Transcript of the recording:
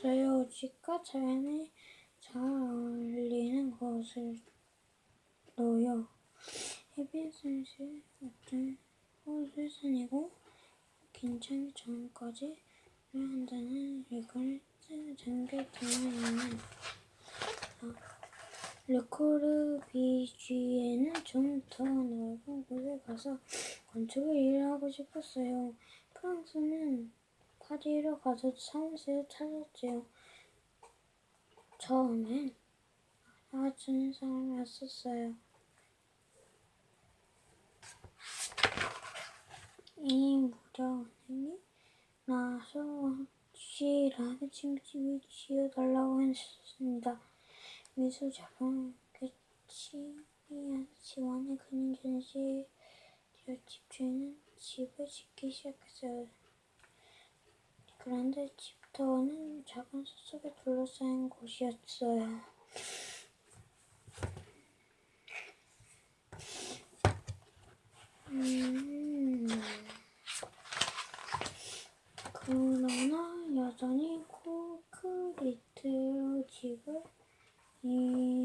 저요 집과 자연에 잘 어울리는 곳을로요. 햇빛을 같은 꽃을 다니고 괜찮기 전까지 한다는 이걸 잠겨 담아있는 르코르비쥐에는 좀 더 넓은 곳에 가서 건축을 일을 하고 싶었어요. 프랑스는 파리로 가서 사무실을 찾았지요. 처음엔 알아주는 사람이 왔었어요. 이 무려 언니 나서 쥐라는 친구집이 지어달라고 했습니다. 미술 작품 끝이한 집안에 그는 전시 집주인은 집을 짓기 시작했어요. 그런데 집터는 작은 숲속에 둘러싸인 곳이었어요. 음, 그러나 여전히 콘크리트로 집을 이